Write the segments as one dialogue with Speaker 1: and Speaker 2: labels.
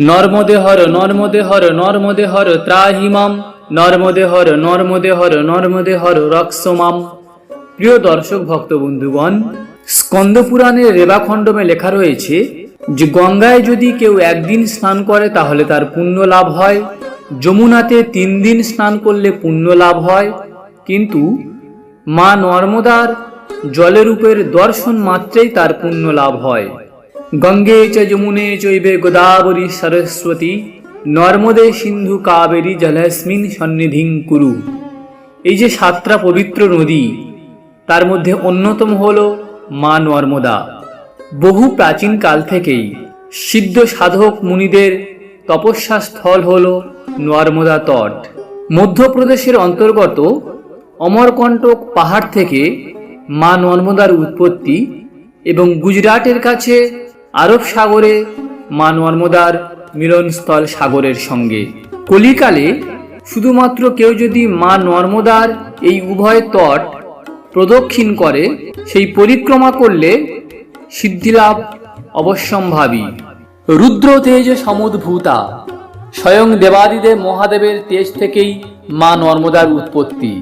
Speaker 1: নর্মদে হর নর্মদে হর নর্মদে হর ত্রাহিমাম নর্মদে হর নর্মদে হর নর্মদে হর রক্সমাম। প্রিয় দর্শক ভক্ত বন্ধুগণ স্কন্দ পুরাণের রেবাখণ্ডমে লেখা রয়েছে যে গঙ্গায় যদি কেউ একদিন স্নান করে তাহলে তার পুণ্য লাভ হয়। যমুনাতে তিন দিন স্নান করলে পুণ্য লাভ হয়। কিন্তু মা নর্মদার জলের জলেরূপের দর্শন মাত্রেই তার পুণ্য লাভ হয়। গঙ্গে চ যমুনে চৈবে গোদাবরী সরস্বতী, নর্মদে সিন্ধু কাবেরী জলস্মিন সন্নিধিং কুরু। এই যে সাতটা পবিত্র নদী, তার মধ্যে অন্যতম হল মা নর্মদা। বহু প্রাচীন কাল থেকেই সিদ্ধ সাধক মুনিদের তপস্যা স্থল হল নর্মদা তট। মধ্যপ্রদেশের অন্তর্গত অমরকণ্টক পাহাড় থেকে মা নর্মদার উৎপত্তি এবং গুজরাটের কাছে আরব সাগরে মা নর্মদার মিলনস্থল সাগরের সঙ্গে। কলিকালে শুধুমাত্র কেউ যদি মা নর্মদার এই উভয় তট প্রদক্ষিণ করে, সেই পরিক্রমা করলে সিদ্ধিলাভ অবশ্যম্ভাবী। রুদ্র তেজ সমুদ্ভূতা, স্বয়ং দেবাদিদেব মহাদেবের তেজ থেকেই মা নর্মদার উৎপত্তি।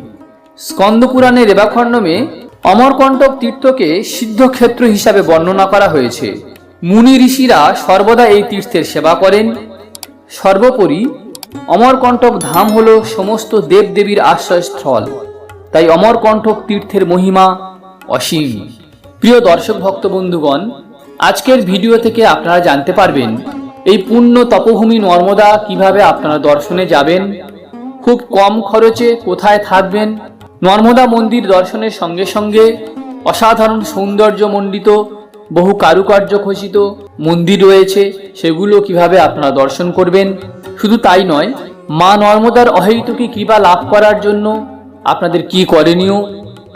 Speaker 1: স্কন্দপুরাণে রেবাখণ্ডমে অমরকণ্টক তীর্থকে সিদ্ধক্ষেত্র হিসাবে বর্ণনা করা হয়েছে। মুনি ঋষিরা সর্বদা এই তীর্থের সেবা করেন। সর্বোপরি অমরকণ্টক ধাম হল সমস্ত দেবদেবীর আশ্রয়স্থল। তাই অমরকণ্টক তীর্থের মহিমা অসীম। প্রিয় দর্শক ভক্ত বন্ধুগণ আজকের ভিডিও থেকে আপনারা জানতে পারবেন, এই পূর্ণ তপভূমি নর্মদা কীভাবে আপনারা দর্শনে যাবেন, খুব কম খরচে কোথায় থাকবেন, নর্মদা মন্দির দর্শনের সঙ্গে সঙ্গে অসাধারণ সৌন্দর্যমণ্ডিত বহু কারুকার্য খচিত মন্দির রয়েছে, সেগুলো কীভাবে আপনারা দর্শন করবেন? শুধু তাই নয়, মা নর্মদার অহেতুকী কৃপা লাভ করার জন্য আপনাদের কি করণীয়,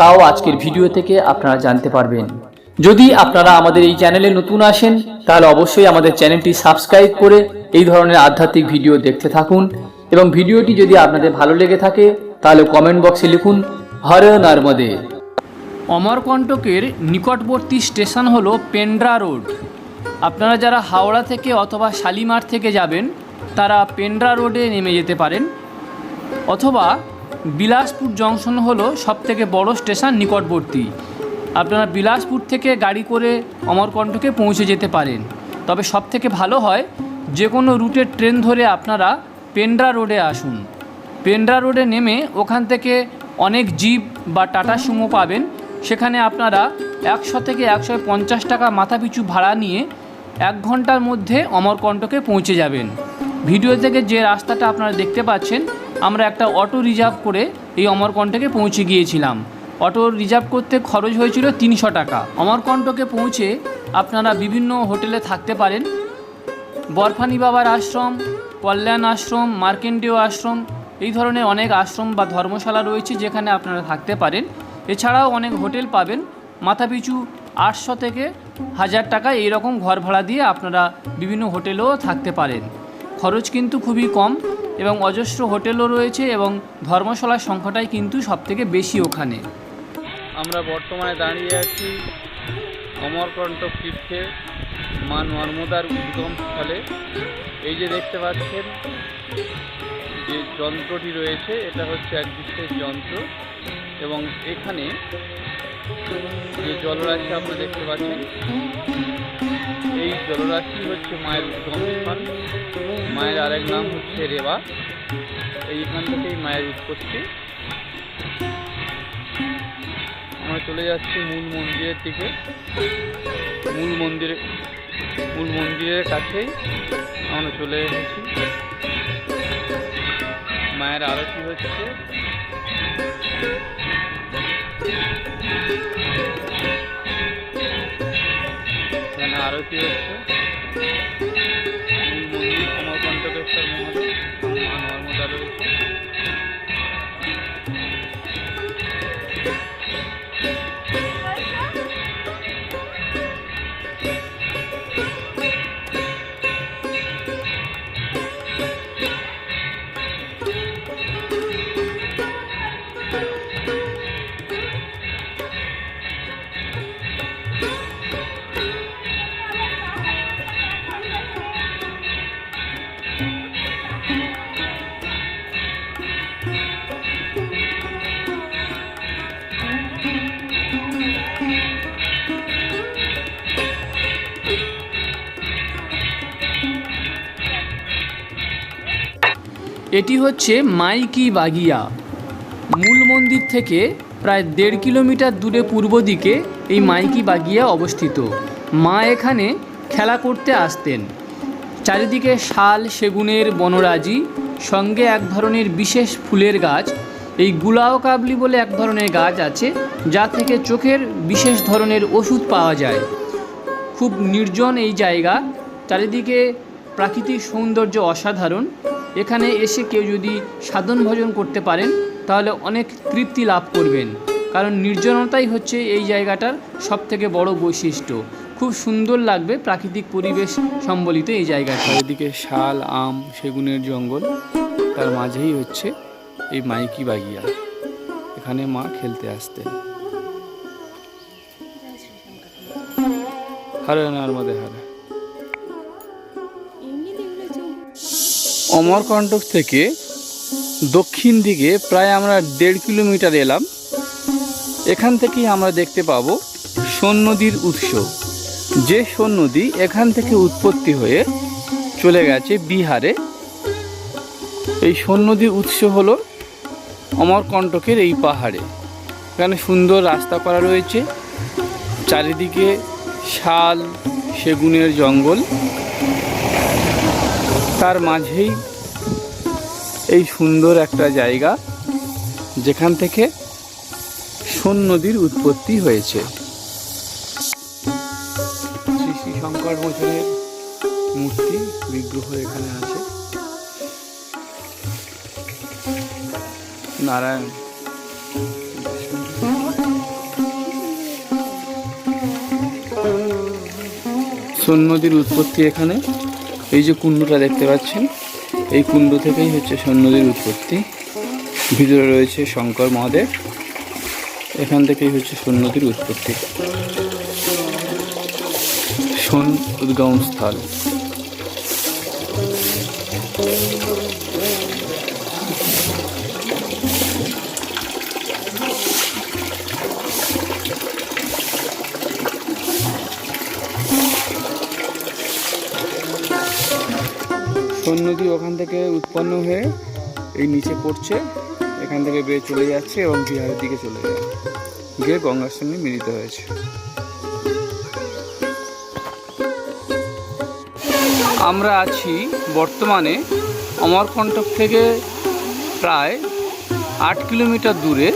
Speaker 1: তাও আজকের ভিডিও থেকে আপনারা জানতে পারবেন। যদি আপনারা আমাদের এই চ্যানেলে নতুন আসেন, তাহলে অবশ্যই আমাদের চ্যানেলটি সাবস্ক্রাইব করে এই ধরনের আধ্যাত্মিক ভিডিও দেখতে থাকুন এবং ভিডিওটি যদি আপনাদের ভালো লেগে থাকে, তাহলে কমেন্ট বক্সে লিখুন, হর নর্মদে। অমরকণ্টকের নিকটবর্তী স্টেশন হলো পেন্ড্রা রোড। আপনারা যারা হাওড়া থেকে অথবা শালিমার থেকে যাবেন, তারা পেন্ড্রা রোডে নেমে যেতে পারেন। অথবা বিলাসপুর জংশন হলো সবথেকে বড় স্টেশন নিকটবর্তী। আপনারা বিলাসপুর থেকে গাড়ি করে অমরকণ্টকে পৌঁছে যেতে পারেন। তবে সবথেকে ভালো হয় যে কোনো রুটের ট্রেন ধরে আপনারা পেন্ড্রা রোডে আসুন। পেন্ড্রা রোডে নেমে ওখান থেকে অনেক জিপ বা টাটা সুমো পাবেন। সেখানে আপনারা একশো থেকে একশো পঞ্চাশ টাকা মাথাপিছু ভাড়া নিয়ে এক ঘণ্টার মধ্যে অমরকণ্টকে পৌঁছে যাবেন। ভিডিও থেকে যে রাস্তাটা আপনারা দেখতে পাচ্ছেন, আমরা একটা অটো রিজার্ভ করে এই অমরকণ্টকে পৌঁছে গিয়েছিলাম। অটো রিজার্ভ করতে খরচ হয়েছিল তিনশো টাকা। অমরকণ্টকে পৌঁছে আপনারা বিভিন্ন হোটেলে থাকতে পারেন। বরফানি বাবার আশ্রম, কল্যাণ আশ্রম মার্কেন্ডীয় আশ্রম, এই ধরনের অনেক আশ্রম বা ধর্মশালা রয়েছে যেখানে আপনারা থাকতে পারেন। এছাড়াও অনেক হোটেল পাবেন। মাথাপিছু আটশো থেকে হাজার টাকা এইরকম ঘর ভাড়া দিয়ে আপনারা বিভিন্ন হোটেলেও থাকতে পারেন। খরচ কিন্তু খুবই কম এবং অজস্র হোটেলও রয়েছে এবং ধর্মশালার সংখ্যাটাই কিন্তু সবথেকে বেশি ওখানে।
Speaker 2: আমরা বর্তমানে দাঁড়িয়ে আছি অমরকণ্টক তীর্থে মা নর্মদার উদ্গম স্থলে। এই যে দেখতে পাচ্ছেন যে যন্ত্রটি রয়েছে, এটা হচ্ছে এক বিশেষ যন্ত্র। এবং এখানে যে জলরাশি আপনারা দেখতে পাচ্ছেন, এই জলরাশি হচ্ছে মায়ের উদ্গম স্থান মায়ের আরেক নাম হচ্ছে রেবা। এইখান থেকেই মায়ের উৎপত্তি। আমরা চলে যাচ্ছি মূল মন্দিরের দিকে। মূল মন্দিরে, মূল মন্দিরের কাছেই আমরা চলে এসেছি। মায়ের আরতি হচ্ছে এখানে
Speaker 1: এটি হচ্ছে মাইকি বাগিয়া। মূল মন্দির থেকে প্রায় দেড় কিলোমিটার দূরে পূর্ব দিকে এই মাইকি বাগিয়া অবস্থিত। মা এখানে খেলা করতে আসতেন। চারিদিকে শাল, সেগুনের বনরাজি, সঙ্গে এক ধরনের বিশেষ ফুলের গাছ। এই গুলাও কাবলি বলে এক ধরনের গাছ আছে, যা থেকে চোখের বিশেষ ধরনের ওষুধ পাওয়া যায়। খুব নির্জন এই জায়গা। চারিদিকে প্রাকৃতিক সৌন্দর্য অসাধারণ। এখানে এসে কেউ যদি সাধন ভজন করতে পারেন, তাহলে অনেক তৃপ্তি লাভ করবেন। কারণ নির্জনতাই হচ্ছে এই জায়গাটার সবথেকে বড় বৈশিষ্ট্য। খুব সুন্দর লাগবে প্রাকৃতিক পরিবেশ সম্বলিত এই জায়গাটা। চারিদিকে শাল, আম, সেগুনের জঙ্গল, তার মাঝেই হচ্ছে এই মাইকি বাগিয়া। এখানে মা খেলতে আসতেন। হরে নর্মদে হরে। অমরকণ্টক থেকে দক্ষিণ দিকে প্রায় আমরা দেড় কিলোমিটার এলাম। এখান থেকেই আমরা দেখতে পাবো সোন নদীর উৎস। যে সোন নদী এখান থেকে উৎপত্তি হয়ে চলে গেছে বিহারে। এই সোন নদীর উৎস হলো অমরকণ্টকের এই পাহাড়ে। এখানে সুন্দর রাস্তা করা রয়েছে। চারিদিকে শাল, সেগুনের জঙ্গল। তার মাঝেই এই সুন্দর একটা জায়গা, যেখান থেকে সোন নদীর উৎপত্তি হয়েছে। শ্রী শ্রী শঙ্কর মোচনের মূর্তি বিগ্রহ এখানে আছে। নারায়ণ। সোন নদীর উৎপত্তি এখানে। এই যে কুণ্ডটা দেখতে পাচ্ছেন, এই কুণ্ড থেকেই হচ্ছে সৈন্যদের উৎপত্তি। ভিতরে রয়েছে শঙ্কর মহাদেব, এখান থেকেই হচ্ছে সৈন্যদের উৎপত্তি। সোন উদ্গম স্থল এই নিচে পড়ছে, এখান থেকে বেয়ে চলে যাচ্ছে এবং বিহারের দিকে চলে যায়, গিয়ে গঙ্গার সঙ্গে মিলিত হয়েছে। আমরা আছি বর্তমানে অমরকণ্টক থেকে প্রায় আট কিলোমিটার দূরে,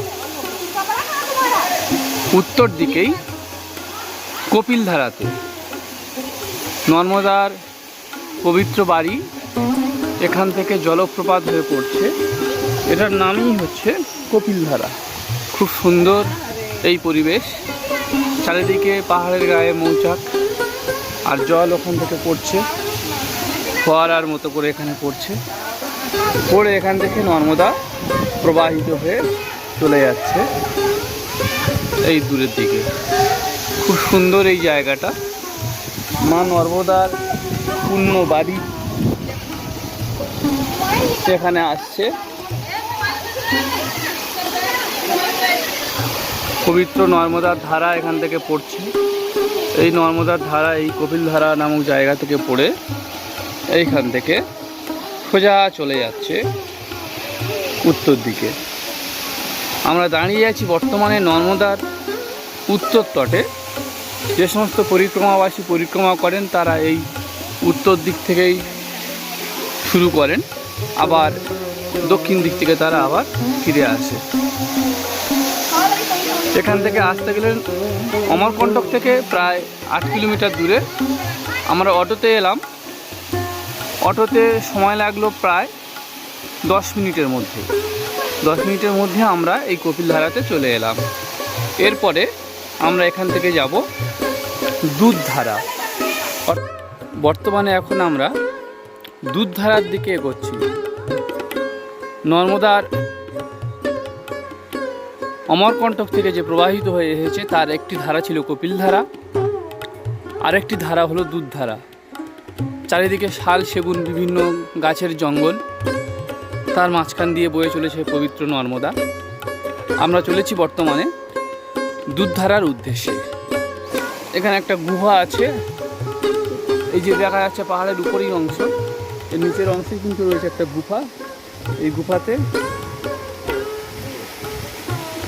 Speaker 1: উত্তর দিকেই কপিলধারাতে। নর্মদার পবিত্র বাড়ি এখান থেকে জলপ্রপাত হয়ে পড়ছে। এটার নামই হচ্ছে কপিলধারা। খুব সুন্দর এই পরিবেশ। চারিদিকে পাহাড়ের গায়ে মৌচাক আর জল ওখান থেকে পড়ছে। ফোয়ারার মতো করে এখানে পড়ছে। পড়ে এখান থেকে নর্মদা প্রবাহিত হয়ে চলে যাচ্ছে এই দূরের দিকে। খুব সুন্দর এই জায়গাটা। মা নর্মদার পূর্ণ বাড়ি সেখানে আসছে। পবিত্র নর্মদার ধারা এখান থেকে পড়ছে। এই নর্মদার ধারা, এই কপিল ধারা নামক জায়গা থেকে পড়ে এইখান থেকে সোজা চলে যাচ্ছে উত্তর দিকে। আমরা দাঁড়িয়ে আছি বর্তমানে নর্মদার উত্তর তটে। যে সমস্ত পরিক্রমাবাসী পরিক্রমা করেন, তারা এই উত্তর দিক থেকেই শুরু করেন। আবার দক্ষিণ দিক থেকে তারা আবার ফিরে আসে। এখান থেকে আসতে গেলে অমরকণ্টক থেকে প্রায় আট কিলোমিটার দূরে। আমরা অটোতে এলাম। অটোতে সময় লাগল প্রায় দশ মিনিটের মধ্যে। দশ মিনিটের মধ্যে আমরা এই কপিলধারাতে চলে এলাম। এরপরে আমরা এখান থেকে যাব দুধধারা। অর- বর্তমানে এখন আমরা দুধধারার দিকে এগোচ্ছি। নর্মদার অমরকণ্টক থেকে যে প্রবাহিত হয়ে এসেছে, তার একটি ধারা ছিল কপিলধারা, আরেকটি ধারা হলো দুধধারা। চারিদিকে শাল, সেগুন, বিভিন্ন গাছের জঙ্গল, তার মাঝখান দিয়ে বয়ে চলেছে পবিত্র নর্মদা। আমরা চলেছি বর্তমানে দুধধারার উদ্দেশ্যে। এখানে একটা গুহা আছে, এই যে দেখা যাচ্ছে পাহাড়ের উপরেই অংশ। এর নিচের অংশে কিন্তু রয়েছে একটা গুহা এই গুফাতে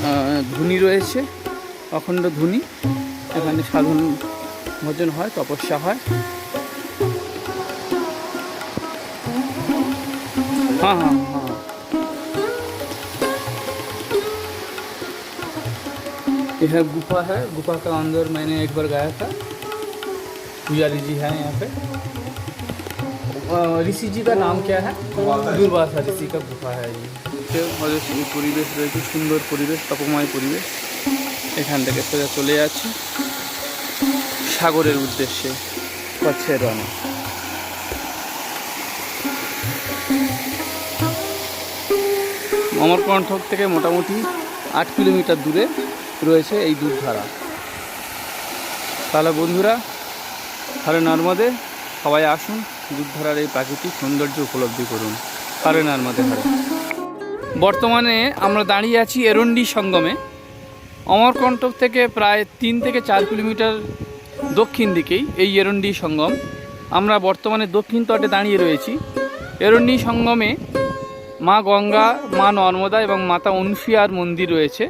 Speaker 1: আহ, ধুনি রয়েছে অখণ্ড ধুনি এখানে সাধন ভজন হয় তপস্যা হয় हाँ हाँ हाँ यह गुफा है गुफा का अंदर मैंने एक बार गया था पुजारी जी हैं यहाँ पे अ, ঋষি जी का नाम क्या है দুর্বাসা ঋষি का गुफा है ये তো আমাদের সেই পরিবেশ রয়েছে সুন্দর পরিবেশ তপময় পরিবেশ এখান থেকে সোজা চলে যাচ্ছি সাগরের উদ্দেশ্যে কচ্ছের রনে অমরকণ্ঠক থেকে মোটামুটি আট কিলোমিটার দূরে রয়েছে এই দুধধারা তাহলে বন্ধুরা হরে নর্মদে সবাই আসুন দুধধারার এই প্রাকৃতিক সৌন্দর্য উপলব্ধি করুন। হরে নর্মদে হরে বর্তমানে আমরা দাঁড়িয়ে আছি এরন্ডি সঙ্গমে। অমরকণ্টক থেকে প্রায় তিন থেকে চার কিলোমিটার দক্ষিণ দিকেই এই এরন্ডি সঙ্গম। আমরা বর্তমানে দক্ষিণ তটে দাঁড়িয়ে রয়েছি। এরন্ডি সঙ্গমে মা গঙ্গা, মা নর্মদা এবং মাতা অনুসুয়ার মন্দির রয়েছে।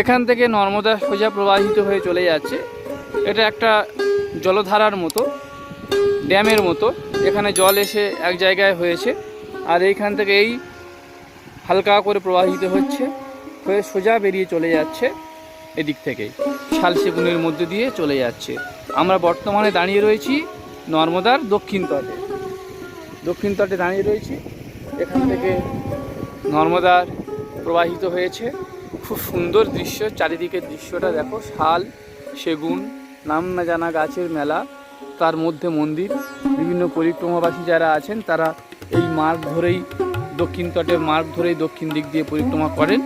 Speaker 1: এখান থেকে নর্মদা সোজা প্রবাহিত হয়ে চলে যাচ্ছে। এটা একটা জলধারার মতো। ড্যামের মতো। এখানে জল এসে এক জায়গায় হয়েছে। আর এইখান থেকে এই হালকা করে প্রবাহিত হচ্ছে, হয়ে সোজা বেরিয়ে চলে যাচ্ছে এদিক থেকেই শালসেগুনের মধ্যে দিয়ে চলে যাচ্ছে। আমরা বর্তমানে দাঁড়িয়ে রয়েছি নর্মদার দক্ষিণ তটে। দক্ষিণ তটে দাঁড়িয়ে রয়েছি। এখান থেকে নর্মদার প্রবাহিত হয়েছে। খুব সুন্দর দৃশ্য। চারিদিকের দৃশ্যটা দেখো, শাল, সেগুন, নাম না জানা গাছের মেলা। তার মধ্যে মন্দির, বিভিন্ন পরিক্রমাবাসী যারা আছেন, তারা এই মার্গ ধরেই দক্ষিণ তটের মার্গ ধরেই দক্ষিণ দিক দিয়ে পরিক্রমা করেন।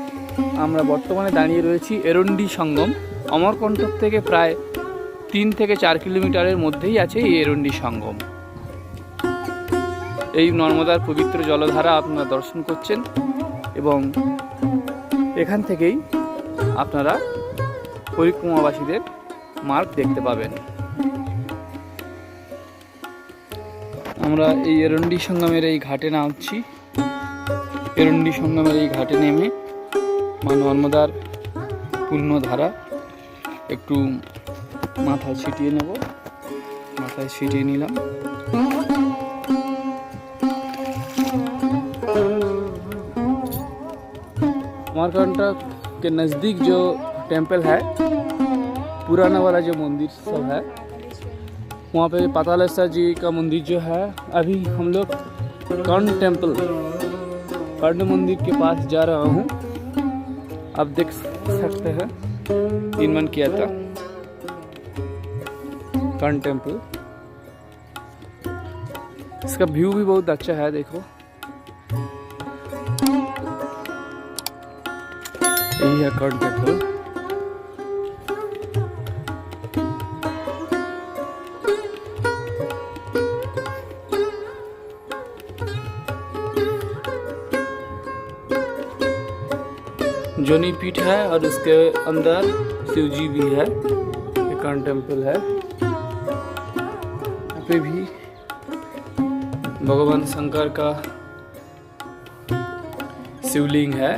Speaker 1: আমরা বর্তমানে দাঁড়িয়ে রয়েছি এরন্ডি সঙ্গম। অমরকণ্টক থেকে প্রায় তিন থেকে চার কিলোমিটারের মধ্যেই আছে এই এরন্ডি সঙ্গম। এই নর্মদার পবিত্র জলধারা আপনারা দর্শন করছেন এবং এখান থেকেই আপনারা পরিক্রমাবাসীদের মার্গ দেখতে পাবেন। আমরা এই এরন্ডি সঙ্গমের এই ঘাটে নামছি এরন্ডি সঙ্গমের এই ঘাটে নেমে মা নর্মদার পুণ্যধারা একটু মাথায় ছিটিয়ে নেব মাথায় ছিটিয়ে নিলাম अमरकंटक के नज़दीक जो टेम्पल है पुराना वाला जो मंदिर सब है वहाँ पे पातालेश्वर जी का मंदिर जो है, अभी हम लोग कर्ण टेंपल कर्ण मंदिर के पास जा रहा हूँ। आप देख सकते हैं, तीन मन किया था कर्ण टेंपल इसका व्यू भी बहुत अच्छा है, देखो। यही है कर्ण टेंपल जोनी पीठ है और उसके अंदर शिव जी भी है कर्ण टेंपल है। यहाँ पे भी भगवान शंकर का शिवलिंग है।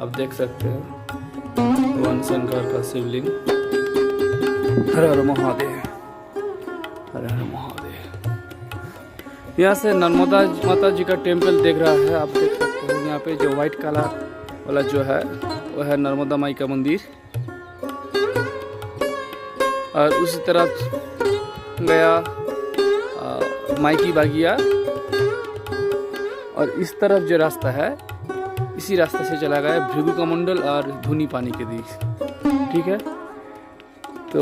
Speaker 1: आप देख सकते हो, भगवान शंकर का शिवलिंग। हर हर महादेव, हर हर महादेव। यहाँ से नर्मदा माता जी का टेंपल देख रहा है, आप देख सकते हो। यहाँ पे जो व्हाइट कलर वाला जो है वो है नर्मदा माई का मंदिर। और उसी तरफ़ गया आ, माई की बागिया। और इस तरफ़ जो रास्ता है इसी रास्ते से चला गया भृगु का मंडल और धुनी पानी के बीच ठीक है? तो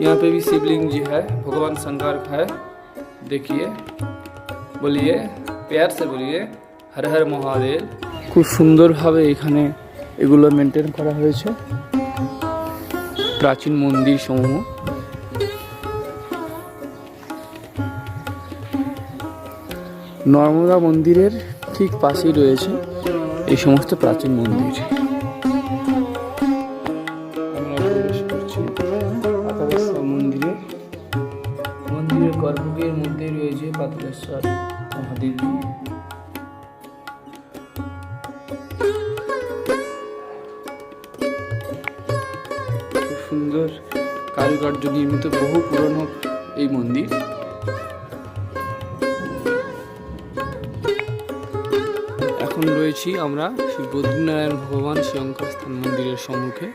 Speaker 1: यहाँ पे भी शिवलिंग जी है भगवान शंकर है। দেখিয়ে বলিয়ে প্যার সে বলিয়ে হর হর মহাদেব খুব সুন্দরভাবে এখানে এগুলো মেনটেন করা হয়েছে। প্রাচীন মন্দির সমূহ। নর্মদা মন্দিরের ঠিক পাশেই রয়েছে এই সমস্ত প্রাচীন মন্দির। এখন রয়েছি আমরা শ্রী বদ্রীনারায়ণ ভগবান শ্রীঙ্কর স্থান মন্দিরের সম্মুখে।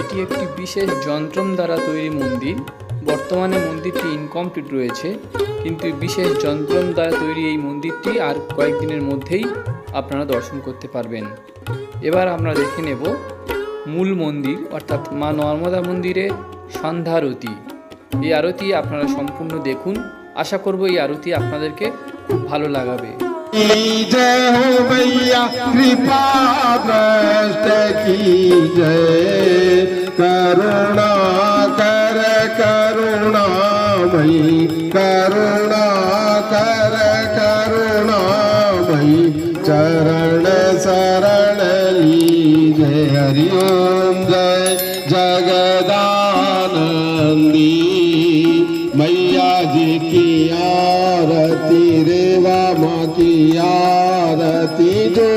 Speaker 1: এটি একটি বিশেষ যন্ত্রম দ্বারা তৈরি মন্দির। বর্তমানে মন্দিরটি ইনকমপ্লিট রয়েছে, কিন্তু বিশেষ যন্ত্রম দ্বারা তৈরি এই মন্দিরটি আর কয়েকদিনের মধ্যেই আপনারা দর্শন করতে পারবেন এবার আমরা দেখে নেব মূল মন্দির অর্থাৎ মা নর্মদা মন্দিরের সন্ধ্যা আরতি এই আরতি আপনারা সম্পূর্ণ দেখুন আশা করব এই আরতি আপনাদেরকে খুব ভালো লাগাবে
Speaker 3: की जय हो भैया कृपा दृष्ट की जय करुणा कर करुणामयी करुणा कर करुणामयी चरण शरण लीजय हरि ओम जय जगदानंदी। मैया जी की आरती रेवा की आरती जो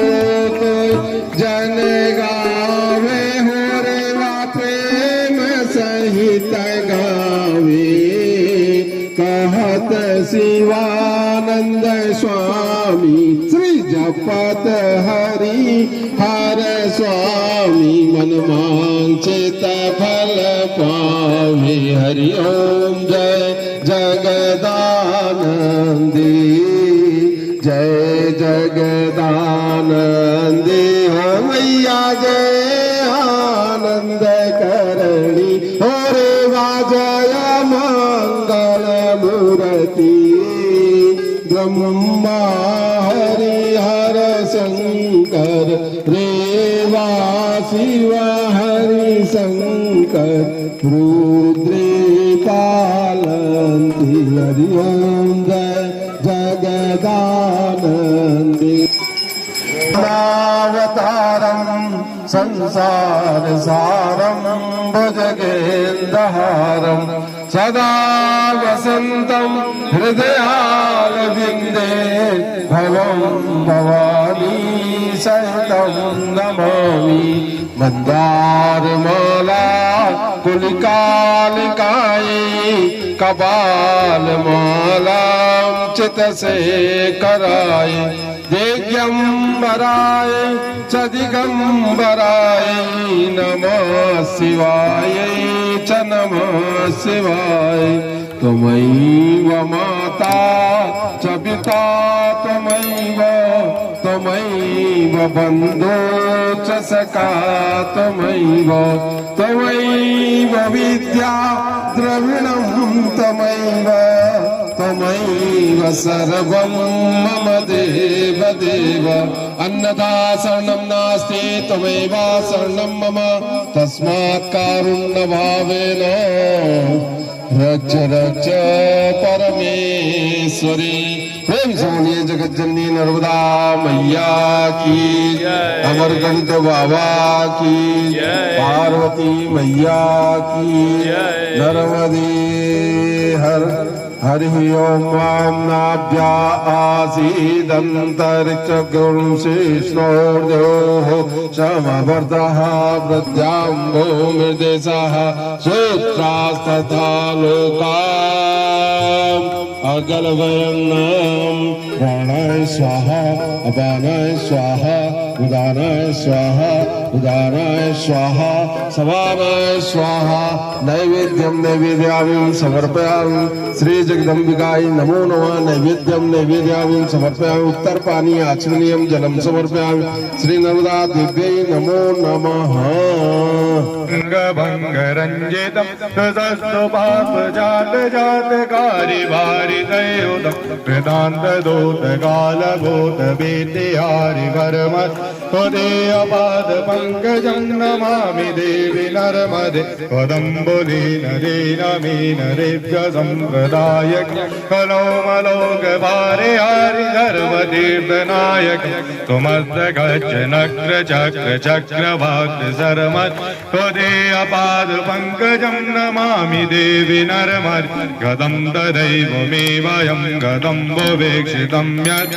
Speaker 3: जपत हरि। हर स्वामी मन मांचित फल पावे। हरि ओम जय जगदानंदी। जय जगदानंदी। हो मैया, जय आनंद करणी। हो रे वाजय मंगल मूर्ति। ब्रह्मा शिवा हरिशङ्क हरि ओं जगालन्ति प्रावतारम् संसारसारमम् भजगेन्दारम् सदा वसन्तं हृदयालविन्दे विन्दे भवानी सहितं नमामि। मन्दारमाला कुलिकालिकायै कपालमालां चितसे कराय दिगम्बराय च दिगम्बराय नमः शिवाय च नमः शिवाय त्वमैव माता च पिता त्वमैव बन्धो च सखा त्वमैव त्वमैव विद्या द्रविणं त्वमैव त्वमैव सर्वं मम देव देव। अन्नदा शरणं नास्ति त्वमेव शरणं मम, तस्मात् कारुण्यभावेन रच रच, परमेश्वरी। प्रेम विसमनीय जगत जननी नर्मदा मैया की। अमरकंत बाबा की। पार्वती मैया की। नर्मदे हर हरि ओम नाभ्या आसीदन्तरिक्षगुंशिष्णोर्योः शमवर्धः वृद्ध्याम्भूमिदेशः सूत्रास्तथा लोका Galavayanam, Ranai Swaha, Abanai Swaha, Udanai Swaha, उदानाय स्वाहा समानाय स्वाहा, नैवेद्यम नैवेद्यामिं समर्पयामि। श्री जगदम्बिकाय नमो नम, नैवेद्यम नैवेद्यं नैवेद्यामिं उत्तर पानी आचमनीयं जलम समर्पयामि। श्री नर्मदा दिव्य नमो नमः।
Speaker 4: भङ्गरञ्जितं ततस्तु पाप भूत हारि पाद पङ्कजं नमामि देवि नर्मदे। पदम्बुलीनदेन मे नरेभ्य सम्प्रदायक कलोमलोकभारे हरिधर्मतीर्थनायक। त्वमर्थगच्छ नक्र चक्र चक्र चक्रभाग सर्म त्वदेयपाद पङ्कजं नमामि देवि नर्मदे गदं तदैव मे वयं गदं भुवेक्षितं यत्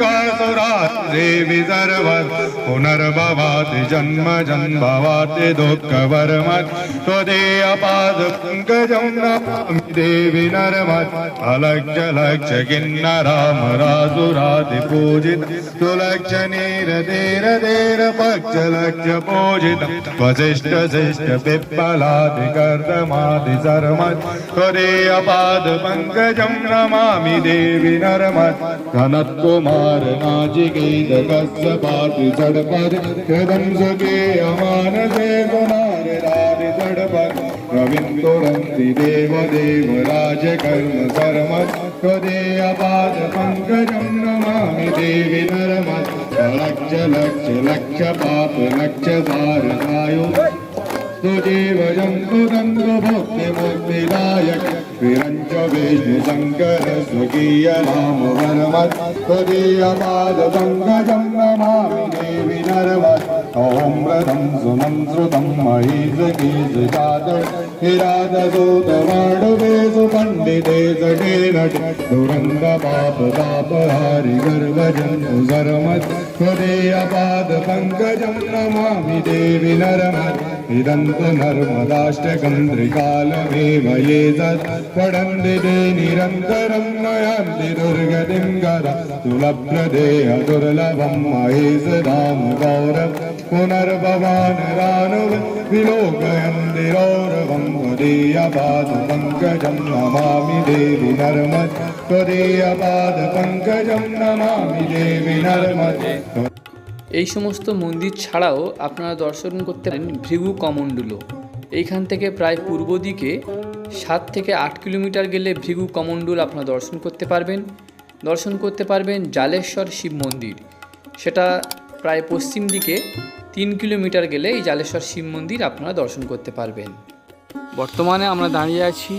Speaker 4: का सुरा देवि सर्वत्र पुनर्भवाति जन्म जन्मवाति दुःखवर्मत् त्वदेयपाद पङ्कजं नमामि देवि नरमत् अलक्ष लक्ष किन्नराम रासुराति पूजित सुलक्ष नीर धीर धीर पक्ष लक्ष पूजित वसिष्ठ शिष्ट पिप्पलादि कर्दमादि सर्मत् त्वदेयपाद पङ्कजं नमामि देवि नरमत् कनत्कुमार नाचिकेत कस्य पाति जड़ कदम सके अमान से सुनारे रार जड़ पर देव देव राज कर्म सर्म त्वदेय पाद पंकजम नमामि देवी नरम लक्ष लक्ष लक्ष पाप लक्ष सार सायु तुझे वजं तुदंग भोक्ति मुक्तिदायक विरक्त विष्णुशङ्कर स्वकीय नाम वरवत् त्वदीयपादपङ्कजं नमामि देवि नरवत् ॐ व्रतं सुमं श्रुतं महीसकीस जातः हिरादसूत वाडवेषु पण्डिते सटे नट दुरन्द पाप ताप हारि गर्वजन्तु सर्मत् त्वदीयपाद पङ्कजं नमामि देवि नरमत् इदन्त नर्मदाष्टकं त्रिकालमेव ये तत् पठन्ति ते निरन्तरं नयन्ति दुर्गतिं गदा सुलभ्रदेह दुर्लभं महेश धाम गौरव पुनर्भवान् रानुव विलोकयन्ति रौरवं त्वदीयपाद पङ्कजं नमामि देवि नर्मत् त्वदीयपाद पङ्कजं नमामि देवि नर्मत्
Speaker 1: এই সমস্ত মন্দির ছাড়াও আপনারা দর্শন করতে পারেন ভৃগু কমণ্ডুলো এইখান থেকে প্রায় পূর্ব দিকে সাত থেকে আট কিলোমিটার গেলে ভৃগু কমণ্ডুল আপনারা দর্শন করতে পারবেন দর্শন করতে পারবেন জালেশ্বর শিব মন্দির সেটা প্রায় পশ্চিম দিকে তিন কিলোমিটার গেলে এই জালেশ্বর শিব মন্দির আপনারা দর্শন করতে পারবেন। বর্তমানে আমরা দাঁড়িয়ে আছি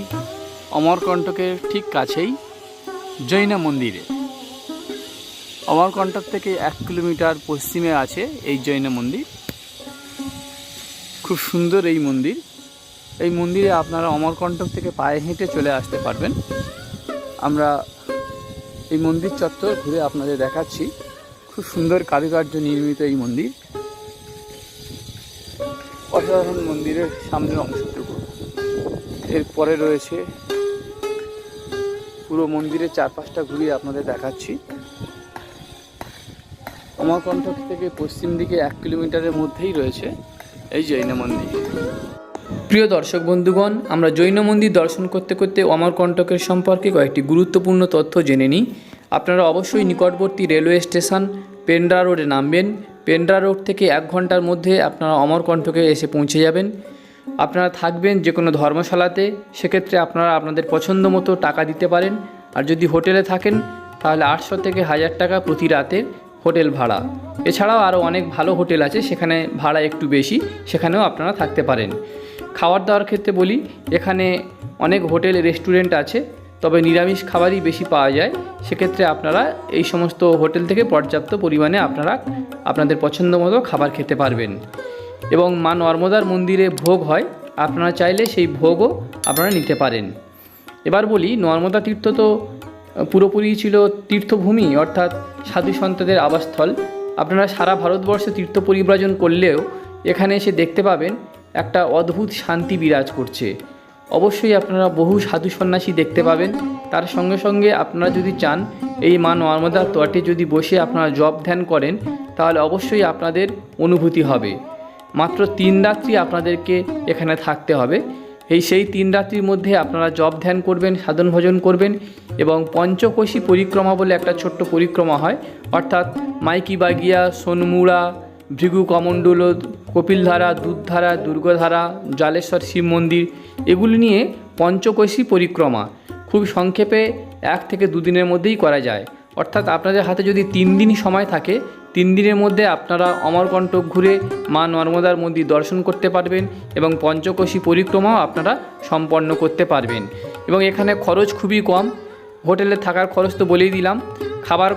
Speaker 1: অমরকণ্টকের ঠিক কাছেই, জৈন মন্দিরে। অমরকণ্টক থেকে এক কিলোমিটার পশ্চিমে আছে এই জৈন মন্দির। খুব সুন্দর এই মন্দির। এই মন্দিরে আপনারা অমরকণ্টক থেকে পায়ে হেঁটে চলে আসতে পারবেন। আমরা এই মন্দির চত্বর ঘুরে আপনাদের দেখাচ্ছি। খুব সুন্দর কারুকার্য নির্মিত এই মন্দির। অসাধারণ মন্দিরের সামনের অংশটুকু। এরপরে রয়েছে পুরো মন্দিরের চারপাশটা ঘুরিয়ে আপনাদের দেখাচ্ছি। অমরকণ্টক থেকে পশ্চিম দিকে এক কিলোমিটারের মধ্যেই রয়েছে এই জৈন মন্দির। প্রিয় দর্শক বন্ধুগণ, আমরা জৈন মন্দির দর্শন করতে করতে অমরকণ্টকের সম্পর্কে কয়েকটি গুরুত্বপূর্ণ তথ্য জেনে নিই। আপনারা অবশ্যই নিকটবর্তী রেলওয়ে স্টেশন পেন্ড্রা রোডে নামবেন। পেন্ড্রা রোড থেকে এক ঘণ্টার মধ্যে আপনারা অমরকণ্ঠকে এসে পৌঁছে যাবেন। আপনারা থাকবেন যে কোনো ধর্মশালাতে সেক্ষেত্রে আপনারা আপনাদের পছন্দ মতো টাকা দিতে পারেন। আর যদি হোটেলে থাকেন তাহলে আটশো থেকে হাজার টাকা প্রতি রাতের হোটেল ভাড়া। এছাড়াও আরও অনেক ভালো হোটেল আছে সেখানে ভাড়া একটু বেশি সেখানেও আপনারা থাকতে পারেন। খাবার দাওয়ার ক্ষেত্রে বলি এখানে অনেক হোটেল রেস্টুরেন্ট আছে। তবে নিরামিষ খাবারই বেশি পাওয়া যায়। সেক্ষেত্রে আপনারা এই সমস্ত হোটেল থেকে পর্যাপ্ত পরিমাণে আপনারা আপনাদের পছন্দ মতো খাবার খেতে পারবেন। এবং মা নর্মদার মন্দিরে ভোগ হয়, আপনারা চাইলে সেই ভোগও আপনারা নিতে পারেন। এবার বলি, নর্মদা তীর্থ তো পুরোপুরি ছিল তীর্থভূমি, অর্থাৎ সাধু সন্তদের আবাসস্থল। আপনারা সারা ভারতবর্ষে তীর্থ পরিব্রাজন করলেও এখানে এসে দেখতে পাবেন একটা অদ্ভুত শান্তি বিরাজ করছে। অবশ্যই আপনারা বহু সাধু সন্ন্যাসী দেখতে পাবেন। তার সঙ্গে সঙ্গে আপনারা যদি চান, এই মা নর্মদার তটে যদি বসে আপনারা জপ ধ্যান করেন, তাহলে অবশ্যই আপনাদের অনুভূতি হবে। মাত্র তিন রাত্রি আপনাদেরকে এখানে থাকতে হবে। এই সেই তিন রাত্রির মধ্যে আপনারা জপ ধ্যান করবেন, সাধন ভজন করবেন এবং পঞ্চকোশী পরিক্রমা বলে একটা ছোট্ট পরিক্রমা হয়। অর্থাৎ মাইকি বাগিয়া সোনমুড়া ভৃগু কমণ্ডল কপিলধারা, দুধধারা, দুর্গধারা, জালেশ্বর শিব মন্দির, এগুলি নিয়ে পঞ্চকোশী পরিক্রমা খুব সংক্ষেপে এক থেকে দুদিনের মধ্যেই করা যায়। অর্থাৎ আপনাদের হাতে যদি তিন দিন সময় থাকে, তিন দিনের মধ্যে আপনারা অমরকণ্টক ঘুরে মা নর্মদার মন্দির দর্শন করতে পারবেন এবং পঞ্চকোশী পরিক্রমাও আপনারা সম্পন্ন করতে পারবেন। এবং এখানে খরচ খুবই কম। হোটেলে থাকার খরচ তো বলেই দিলাম। খাবার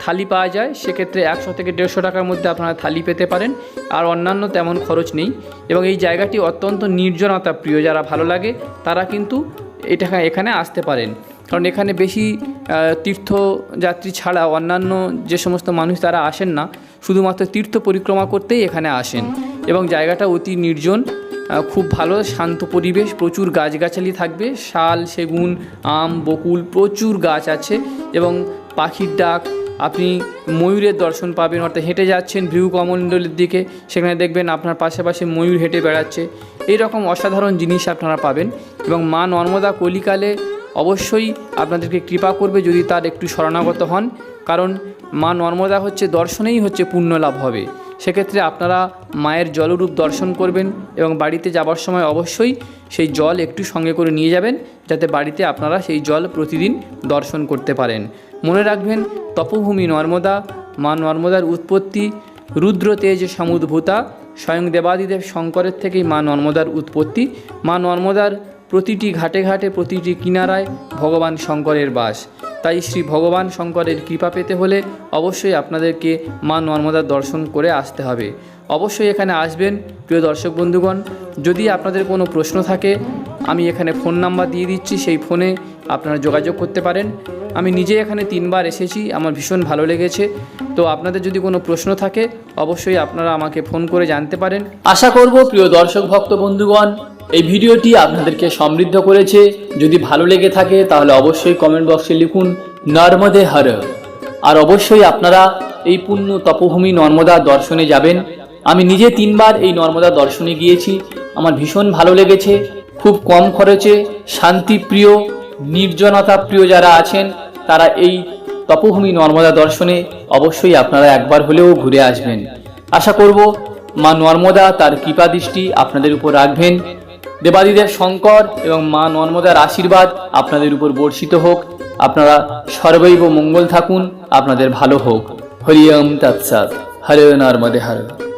Speaker 1: থালি পাওয়া যায়, সেক্ষেত্রে একশো থেকে দেড়শো টাকার মধ্যে আপনারা থালি পেতে পারেন। আর অন্যান্য তেমন খরচ নেই। এবং এই জায়গাটি অত্যন্ত নির্জনতা প্রিয়, যারা ভালো লাগে, তারা কিন্তু এটা এখানে আসতে পারেন। কারণ এখানে বেশি তীর্থযাত্রী ছাড়া অন্যান্য যে সমস্ত মানুষ তারা আসেন না, শুধুমাত্র তীর্থ পরিক্রমা করতেই এখানে আসেন। এবং জায়গাটা অতি নির্জন খুব ভালো, শান্ত পরিবেশ, প্রচুর গাছগাছালি থাকবে, শাল, সেগুন, আম, বকুল, প্রচুর গাছ আছে। এবং পাখির ডাক আপনি ময়ূরের দর্শন পাবেন, অর্থাৎ হেঁটে যাচ্ছেন ভিউ কমণ্ডলের দিকে, সেখানে দেখবেন আপনার পাশে পাশে ময়ূর হেঁটে বেড়াচ্ছে। এইরকম অসাধারণ জিনিস আপনারা পাবেন এবং মা নর্মদা কলিকালে অবশ্যই আপনাদেরকে কৃপা করবে যদি তার একটু শরণাগত হন, কারণ মা নর্মদা হচ্ছে দর্শনেই হচ্ছে পুণ্য লাভ হবে। সেক্ষেত্রে আপনারা মায়ের জলরূপ দর্শন করবেন এবং বাড়িতে যাবার সময় অবশ্যই সেই জল একটু সঙ্গে করে নিয়ে যাবেন, যাতে বাড়িতে আপনারা সেই জল প্রতিদিন দর্শন করতে পারেন। মনে রাখবেন, তপভূমি নর্মদা, মা নর্মদার উৎপত্তি রুদ্র তেজ সমুদ্ভূতা, স্বয়ং দেবাদিদেব শঙ্করের থেকেই মা নর্মদার উৎপত্তি। মা নর্মদার প্রতিটি ঘাটে ঘাটে, প্রতিটি কিনারায় ভগবান শঙ্করের বাস। তাই শ্রী ভগবান শঙ্করের কৃপা পেতে হলে অবশ্যই আপনাদেরকে মা নর্মদার দর্শন করে আসতে হবে। অবশ্যই এখানে আসবেন, প্রিয় দর্শক বন্ধুগণ। যদি আপনাদের কোনো প্রশ্ন থাকে, আমি এখানে ফোন নাম্বার দিয়ে দিচ্ছি, সেই ফোনে আপনারা যোগাযোগ করতে পারেন। আমি নিজে এখানে তিনবার এসেছি, আমার ভীষণ ভালো লেগেছে। তো আপনাদের যদি কোনো প্রশ্ন থাকে, অবশ্যই আপনারা আমাকে ফোন করে জানতে পারেন। আশা করব, প্রিয় দর্শক ভক্ত বন্ধুগণ এই ভিডিওটি আপনাদেরকে সমৃদ্ধ করেছে। যদি ভালো লেগে থাকে, তাহলে অবশ্যই কমেন্ট বক্সে লিখুন, নর্মদে হর। আর অবশ্যই আপনারা এই পুণ্য তপভূমি নর্মদা দর্শনে যাবেন। আমি নিজে তিনবার এই নর্মদা দর্শনে গিয়েছি। আমার ভীষণ ভালো লেগেছে। খুব কম খরচে শান্তিপ্রিয় নির্জনতা প্রিয় যারা আছেন, তারা এই তপভূমি নর্মদা দর্শনে অবশ্যই আপনারা একবার হলেও ঘুরে আসবেন। আশা করব মা নর্মদা তার কৃপা দৃষ্টি আপনাদের উপর রাখবেন। দেবাদিদেব শঙ্কর এবং মা নর্মদার আশীর্বাদ আপনাদের উপর বর্ষিত হোক। আপনারা সর্বৈব মঙ্গল থাকুন, আপনাদের ভালো হোক। হরিয়ম তৎসাদ হরে নর্মদে হর।